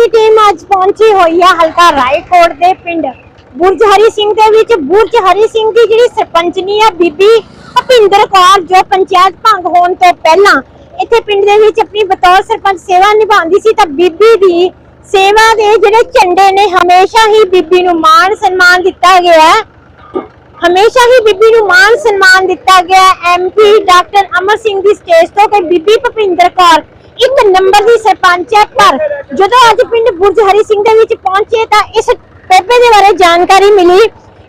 ਦੀ team ਅੱਜ ਪਹੁੰਚੀ ਹੋਈ ਹੈ ਹਲਕਾ ਰਾਏਕੋਟ ਦੇ ਪਿੰਡ। ਬੁਰਜ ਹਰੀ ਸਿੰਘ ਦੇ ਵਿੱਚ, ਬੁਰਜ ਹਰੀ ਸਿੰਘ ਦੀ ਜਿਹੜੀ ਸਰਪੰਚਨੀ ਆ ਬੀਬੀ ਭਪਿੰਦਰ ਕੌਰ, ਜੋ ਪੰਚਾਇਤ ਭੰਗ ਹੋਣ ਤੋਂ ਪਹਿਲਾਂ ਇੱਥੇ ਪਿੰਡ ਦੇ ਵਿੱਚ ਆਪਣੀ ਬਤੌਰ ਸਰਪੰਚ ਸੇਵਾ ਨਿਭਾਉਂਦੀ ਸੀ, ਤਾਂ ਬੀਬੀ ਦੀ ਸੇਵਾ ਦੇ ਜਿਹੜੇ ਝੰਡੇ ਨੇ, ਹਮੇਸ਼ਾ ਹੀ ਬੀਬੀ ਨੂੰ ਮਾਣ ਸਨਮਾਨ ਦਿੱਤਾ ਗਿਆ ਹੈ। ਹਮੇਸ਼ਾ ਹੀ ਬੀਬੀ ਨੂੰ ਮਾਨ ਸਨਮਾਨ ਦਿੱਤਾ ਗਿਆ ਐਮਪੀ ਡਾਕਟਰ ਅਮਰ ਸਿੰਘ ਦੀ ਸਟੇਜ ਤੋਂ ਕਿ ਬੀਬੀ ਭਪਿੰਦਰ ਕੌਰ ਇੱਕ ਨੰਬਰ ਦੀ ਸਰਪੰਚ ਹੈ ਪਰ ਜਦੋਂ ਅੱਜ ਪਿੰਡ ਬੁਰਜ ਹਰੀ ਸਿੰਘ ਦੇ ਵਿੱਚ ਪਹੁੰਚੇ ਤਾਂ ਇਸ ਟੋਪੇ ਦੇ ਬਾਰੇ ਜਾਣਕਾਰੀ ਮਿਲੀ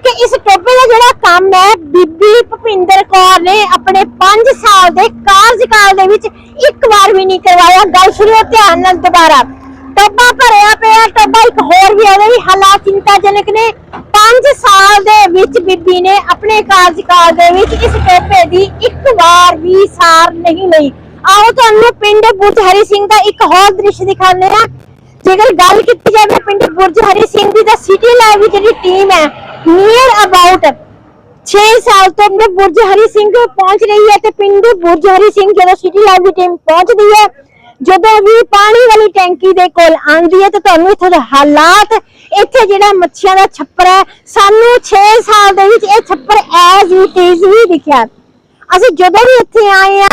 ਕਿ ਇਸ ਟੋਪੇ ਦਾ ਜਿਹੜਾ ਕੰਮ ਹੈ, ਬੀਬੀ ਭਪਿੰਦਰ ਕੌਰ ਨੇ ਆਪਣੇ 5 ਸਾਲ ਦੇ ਕਾਰਜਕਾਲ ਦੇ ਵਿੱਚ ਇੱਕ ਵਾਰ ਵੀ ਨਹੀਂ ਕਰਵਾਇਆ। ਗੱਲ ਸੁਣਿਓ ਧਿਆਨ ਨਾਲ ਦੁਬਾਰਾ। ਟੋਬਾ ਭਰਿਆ ਪਿਆ ਟੋਬਾ ਇੱਕ ਹੋਰ ਵੀ ਉਹਦੇ ਵੀ ਹਾਲਾਤ ਚਿੰਤਾਜਨਕ ਨੇ। 5 ਸਾਲ ਦੇ ਵਿੱਚ ਬੀਬੀ ਨੇ ਆਪਣੇ ਕਾਰਜਕਾਲ ਦੇ ਵਿੱਚ ਇਸ ਟੋਪੇ ਦੀ ਇੱਕ ਵਾਰ ਵੀ ਸਾਰ ਨਹੀਂ ਲਈ। ਆਓ ਤੁਹਾਨੂੰ ਪਿੰਡ ਬੁਰਜ ਹਰੀ ਸਿੰਘ ਦਾ ਇੱਕ ਹੋਰ ਦ੍ਰਿਸ਼ ਦਿਖਾਉਂਦੇ ਆ ਜੇਕਰ ਗੱਲ ਕੀਤੀ ਜਾਵੇ ਪਿੰਡ ਬੁਰਜ ਹਰੀ ਸਿੰਘ ਦੀ ਤਾਂ ਸਿਟੀ ਲਾਈਵ ਜਿਹੜੀ ਟੀਮ ਹੈ ਨੀਅਰ ਅਬਾਊਟ 6 ਸਾਲ ਤੋਂ ਆਪਣੇ ਬੁਰਜ ਹਰੀ ਸਿੰਘ ਪਹੁੰਚ ਰਹੀ ਹੈ ਤੇ ਪਿੰਡ ਬੁਰਜ ਹਰੀ ਸਿੰਘ ਜਦੋਂ ਸਿਟੀ ਲਾਈਵ ਦੀ ਟੀਮ ਪਹੁੰਚਦੀ ਹੈ, ਜਦੋਂ ਵੀ ਪਾਣੀ ਵਾਲੀ ਟੈਂਕੀ ਦੇ ਕੋਲ ਆਉਂਦੀ ਹੈ ਤਾਂ ਤੁਹਾਨੂੰ ਇੱਥੇ ਦੇ ਹਾਲਾਤ, ਇੱਥੇ ਜਿਹੜਾ ਮੱਛੀਆਂ ਦਾ ਛੱਪਰ ਹੈ, ਸਾਨੂੰ 6 ਸਾਲ ਦੇ ਵਿੱਚ ਇਹ ਛੱਪਰ ਐਜ਼ ਇਟ ਇਜ਼ ਹੀ ਦਿਖਿਆ। ਅਸੀਂ ਜਦੋਂ ਵੀ ਇੱਥੇ ਆਏ ਆ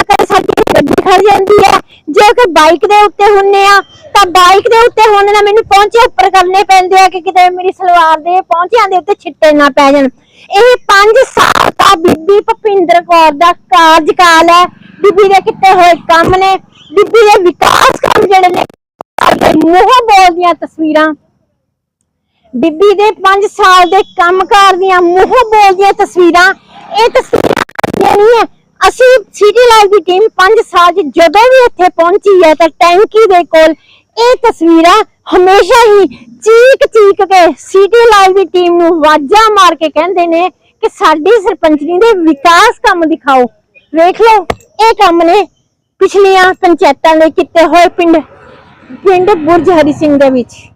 ਗੱਡੀ ਖੜ ਜੇ ਕੋਈ ਬਾਈਕ ਦੇ ਉੱਤੇ ਹੁੰਨੇ ਆ, ਤਾਂ ਬਾਈਕ ਦੇ ਉੱਤੇ ਹੋਣ ਨਾਲ ਮੈਨੂੰ ਪਹੁੰਚੇ ਉੱਪਰ ਕਰਨੇ ਪੈਂਦੇ ਆ ਕਿ ਕਿਤੇ ਮੇਰੀ ਸਲਵਾਰ ਦੇ ਪਹੁੰਚਿਆਂ ਦੇ ਉੱਤੇ ਛਿੱਟੇ ਨਾ ਪੈ ਜਾਣ। ਇਹ 5 ਸਾਲ ਦਾ ਬੀਬੀ ਭਪਿੰਦਰ ਕੌਰ ਦਾ ਕਾਰਜਕਾਲ ਹੈ। ਬੀਬੀ ਦੇ ਕੀਤੇ ਹੋਏ ਕੰਮ ਨੇ। ਬੀਬੀ ਦੇ ਵਿਕਾਸ ਕੰਮ ਜਿਹੜੇ ਨੇ ਮੂੰਹ ਬੋਲਦੀਆਂ ਤਸਵੀਰਾਂ। ਬੀਬੀ ਦੇ 5 ਸਾਲ ਦੇ ਕੰਮਕਾਰ ਦੀਆਂ ਮੂੰਹ ਬੋਲਦੀਆਂ ਤਸਵੀਰਾਂ, ਇਹ ਤਸਵੀਰਾਂ ਨਹੀਂ ਹੈ ਅਸੀਂ ਸਿਟੀ ਲਾਈਵ ਦੀ ਟੀਮ 5 ਸਾਲ 'ਚ ਜਦੋਂ ਵੀ ਇੱਥੇ ਪਹੁੰਚੀ ਹੈ ਤਾਂ ਟੈਂਕੀ ਦੇ ਕੋਲ ਇਹ ਤਸਵੀਰਾਂ ਹਮੇਸ਼ਾ ਹੀ ਚੀਕ ਚੀਕ ਕੇ ਸਿਟੀ ਲਾਈਵ ਦੀ ਟੀਮ ਨੂੰ ਵਾਜਾ ਮਾਰ ਕੇ ਕਹਿੰਦੇ ਨੇ ਕਿ ਸਾਡੀ ਸਰਪੰਚਨੀ ਦੇ ਵਿਕਾਸ ਕੰਮ ਦਿਖਾਓ। ਵੇਖ ਲਓ, ਇਹ ਕੰਮ ਨੇ ਪਿਛਲੀਆਂ ਪੰਚਾਇਤਾਂ ਨੇ ਕੀਤੇ ਹੋਏ ਪਿੰਡ ਪਿੰਡ ਬੁਰਜ ਹਰੀ ਸਿੰਘ ਦੇ ਵਿੱਚ।